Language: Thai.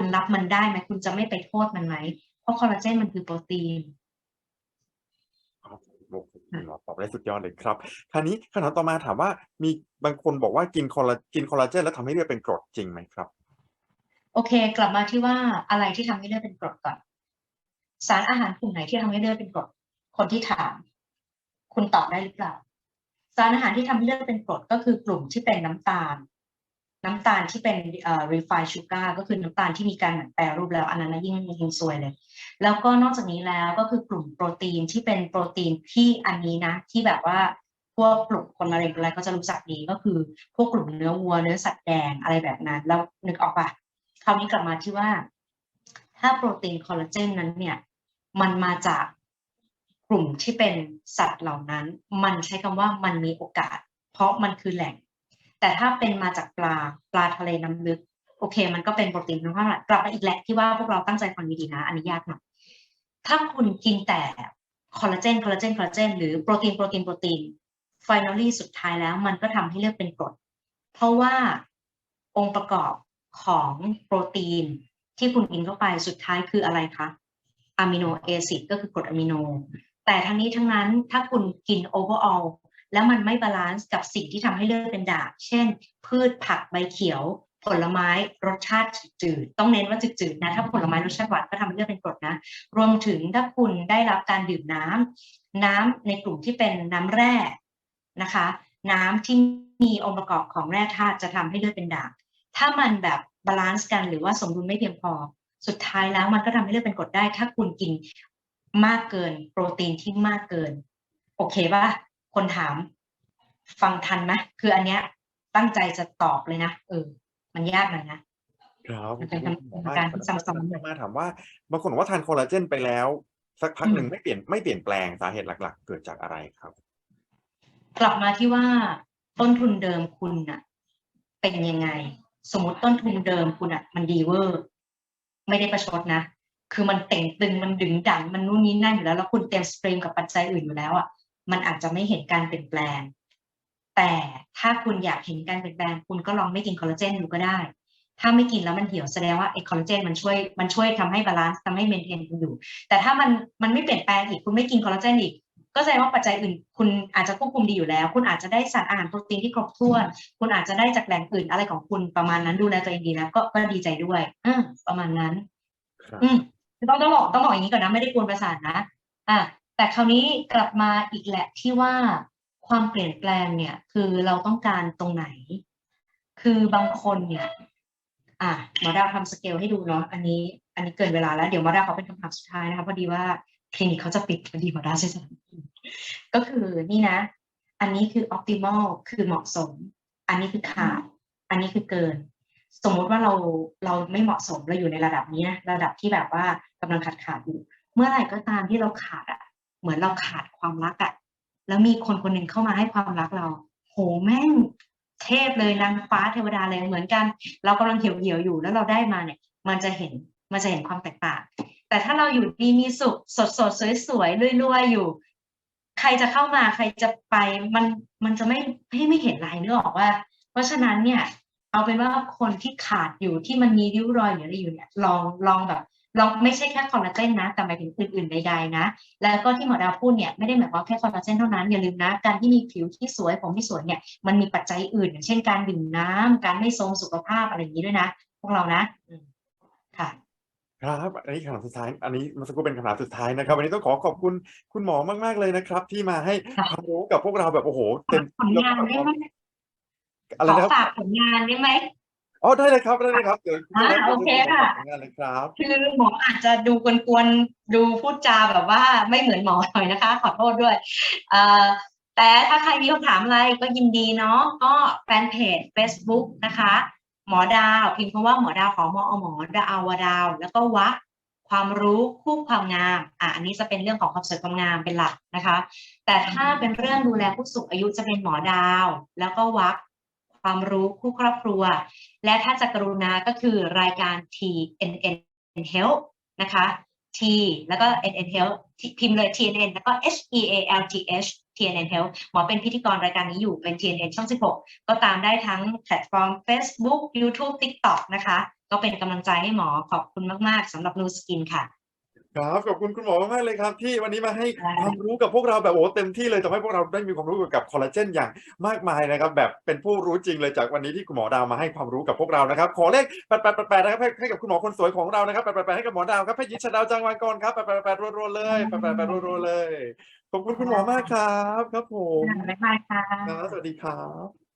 คุณรับมันได้ไหมคุณจะไม่ไปโทษมันไหมเพราะคอลลาเจนมันคือโปรตีนครับโอ้โหคุณหมอตอบได้สุดยอดเลยครับคราวนี้คำถามต่อมาถามว่ามีบางคนบอกว่ากินคอลลากินคอลลาเจนแล้วทำให้เลือดเป็นกรดจริงไหมครับ โอเค กลับมาที่ว่าอะไรที่ทำให้เลือดเป็นกรดก่อน สารอาหารกลุ่มไหนที่ทำให้เลือดเป็นกรดคนที่ถาม คุณตอบได้หรือเปล่า สารอาหารที่ทำให้เลือดเป็นกรดก็คือกลุ่มที่เป็นน้ำตาล น้ำตาลที่เป็นเอ่อ refined sugar ก็คือน้ำตาลที่มีการหมั่นแปรรูปแล้ว อันนั้นนะยิ่งยิ่งซวยเลย แล้วก็นอกจากนี้แล้วก็คือกลุ่มโปรตีนที่เป็นโปรตีนที่อันนี้นะ ที่แบบว่าพวกกลุ่มคนมะเร็งอะไรก็จะรู้จักดีก็คือ พวกกลุ่มเนื้อวัวเนื้อสัตว์แดงอะไรแบบนั้น แล้วนึกออกปะคราวนี้กลับมาที่ว่า ถ้าโปรตีนคอลลาเจนนั้นเนี่ย มันมาจากกลุ่มที่เป็นสัตว์เหล่านั้น มันใช้คำว่ามันมีโอกาส เพราะมันคือแหล่ง แต่ถ้าเป็นมาจากปลาปลาทะเลน้ำลึก โอเค มันก็เป็นโปรตีนทั้งหมดกลับมาอีกแหละที่ว่าพวกเราตั้งใจฟังดีๆนะอันนี้ยากหน่อยถ้าคุณกินแต่คอลลาเจนคอลลาเจนคอลลาเจนหรือโปรตีนโปรตีนโปรตีน finally สุดท้ายแล้วมันก็ทำให้เลือดเป็นกรด เพราะว่าองค์ประกอบของโปรตีนที่คุณกินเข้าไปสุดท้ายคืออะไรคะอะมิโนแอซิดก็คือกรดอะมิโน แต่ทั้งนี้ทั้งนั้นถ้าคุณกิน overall แล้วมันไม่บาลานซ์กับสิ่งที่ทำให้เลือดเป็นด่างเช่น พืชผักใบเขียว ผลไม้รสชาติจืดๆต้องเน้นว่าจืดๆนะถ้าผลไม้รสชาติหวานก็ทำให้เลือดเป็นกรดนะ รวมถึงถ้าคุณได้รับการดื่มน้ำน้ำในกลุ่มที่เป็นน้ำแร่นะคะ น้ำที่มีองค์ประกอบของแร่ธาตุจะทำให้เลือดเป็นด่างถ้ามันแบบบาลานซ์กันหรือว่าสมดุลไม่เพียงพอ สุดท้ายแล้วมันก็ทำให้เลือดเป็นกรดได้ ถ้าคุณกินมากเกิน โปรตีนที่มากเกิน โอเคป่ะ คนถาม ฟังทันไหมคืออันเนี้ยตั้งใจจะตอบเลยนะเออ มันยากหน่อยนะครับมันเป็นขอบคุณหมอการที่ซับซ้อนคำถามมาถามว่าบางคนบอกว่าทานคอลลาเจนไปแล้ว สักพักหนึ่งไม่เปลี่ยนไม่เปลี่ยนแปลงสาเหตุหลัก ๆ เกิดจากอะไรครับ กลับมาที่ว่าต้นทุนเดิมคุณน่ะเป็นยังไง สมมติต้นทุนเดิมคุณอะมันดีเวอร์ไม่ได้ประชดนะคือมันเต่งตึงมันดึงดังมันนู่นนี่นั่นอยู่แล้วแล้วคุณเตรียมสตรีมกับปัจจัยอื่นอยู่แล้วอะ มันอาจจะไม่เห็นการเปลี่ยนแปลง แต่ถ้าคุณอยากเห็นการเปลี่ยนแปลง คุณก็ลองไม่กินคอลลาเจนดูก็ได้ ถ้าไม่กินแล้วมันเหี่ยวแสดงว่าไอ้คอลลาเจนมันช่วยมันช่วยทำให้บาลานซ์ทำให้เมนเทนคุณอยู่ แต่ถ้ามันมันไม่เปลี่ยนแปลงอีกคุณไม่กินคอลลาเจนอีกก็แสดงว่าปัจจัยอื่นคุณอาจจะควบคุมดีอยู่แล้ว คุณอาจจะได้สารอาหารโปรตีนที่ครบถ้วน คุณอาจจะได้จากแหล่งอื่นอะไรของคุณประมาณนั้นดูแลตัวเองดีแล้วก็ก็ดีใจด้วยอืมประมาณนั้นครับอืมต้องต้องบอกต้องบอกอย่างนี้ก่อนนะไม่ได้กวนประสาทนะ อะ แต่คราวนี้กลับมาอีกแหละที่ว่าความเปลี่ยนแปลงเนี่ย คือเราต้องการตรงไหน คือบางคนเนี่ย อะหมอดาวทำสเกลให้ดูเนาะอันนี้ อันนี้เกินเวลาแล้วเดี๋ยวหมอดาวขอเป็นคำถามสุดท้ายนะคะพอดีว่าคลินิกเขาจะปิดพอดีหมอดาวใช่ไหมก็คือนี่นะ อันนี้คือ optimal คือเหมาะสม อันนี้คือขาดอันนี้คือเกิน สมมุติว่าเราเราไม่เหมาะสมเราอยู่ในระดับนี้นะระดับที่แบบว่ากำลังขาดขาดอยู่ เมื่อไหร่ก็ตามที่เราขาดอะ เหมือนเราขาดความรักอะแล้วมีคนคนหนึ่งเข้ามาให้ความรักเรา โหแม่งเทพเลยนางฟ้าเทวดาเลยเหมือนกัน เรากำลังเหี่ยวเหี่ยวอยู่แล้วเราได้มาเนี่ย มันจะเห็นมันจะเห็นความแตกต่าง แต่ถ้าเราอยู่ดีมีสุขสดสดสวยสวยรวยๆอยู่ ใครจะเข้ามาใครจะไปมันมันจะไม่ไม่ไม่เห็นลายเนื้อออกว่า เพราะฉะนั้นเนี่ย เอาเป็นว่าคนที่ขาดอยู่ที่มันมีริ้วรอยหรืออะไรอยู่เนี่ย ลองลองแบบ ลองไม่ใช่แค่คอลลาเจนนะ แต่หมายถึงอื่นๆใดๆนะ แล้วก็ที่หมอดาวพูดเนี่ยไม่ได้หมายความแค่คอลลาเจนเท่านั้นอย่าลืมนะการที่มีผิวที่สวยผมที่สวยเนี่ยมันมีปัจจัยอื่น อย่างเช่นการดื่มน้ำการไม่โทรมสุขภาพอะไรอย่างนี้ด้วยนะ พวกเรานะอืมค่ะครับอันนี้คำถามสุดท้าย อันนี้มันสักครู่เป็นคำถามสุดท้ายนะครับวันนี้ต้องขอขอบคุณคุณหมอมาก ๆ เลยนะครับ ที่มาให้ค่ะความรู้กับพวกเราแบบโอ้โห เต็มผลงานได้ไหมอะไรขอนะครับฝากผลงานได้ไหม อ๋อได้เลยครับได้เลยครับเดี๋ยวอ่าโอเคค่ะทำงานเลยครับคือหมออาจจะดูกวนๆดูพูดจาแบบว่าไม่เหมือนหมอหน่อยนะคะ ขอโทษด้วยเอ่อแต่ถ้าใครมีคำถามอะไรก็ยินดีเนาะก็แฟนเพจ Facebook นะคะ หมอดาวพิมพ์คำว่าหมอดาวขอหมอเอาหมอดาววดาว แล้วก็วัดความรู้คู่ความงามอะอันนี้จะเป็นเรื่องของความสวยความงามเป็นหลักนะคะ แต่ถ้าเป็นเรื่องดูแลผู้สูงอายุจะเป็นหมอดาว แล้วก็วัด ความรู้คู่ครอบครัว และถ้าจะกรุณาก็คือรายการ TNN Health นะคะ T แล้วก็ N N Health พิมพ์เลย TNN แล้วก็ H E A L T H TNN Health หมอเป็นพิธีกรรายการนี้อยู่เป็น TNN ช่อง 16 ก็ตามได้ทั้งแพลตฟอร์ม Facebook YouTube TikTok นะคะ ก็เป็นกำลังใจให้หมอขอบคุณมาก ๆสำหรับ Nu Skin ค่ะ ครับขอบคุณคุณหมอมากๆเลยครับ ที่วันนี้มาให้ค่ะความรู้กับพวกเราแบบโอ้เต็มที่เลยทำให้พวกเราได้มีความรู้เกี่ยวกับคอลลาเจนอย่างมากมายนะครับ แบบเป็นผู้รู้จริงเลยจากวันนี้ที่คุณหมอดาวมาให้ความรู้กับพวกเรานะครับ ขอเลขแปดแปดแปดนะครับให้ให้กับคุณหมอคนสวยของเรานะครับแปดแปดแปดให้กับหมอดาวครับแพทย์หญิงชดาวจังหวังกรครับแปดแปดแปดรัวๆเลยแปดแปดแปดรัวๆเลยขอบคุณคุณหมอมากครับ ครับผมบ๊ายบายค่ะครับสวัสดีครับ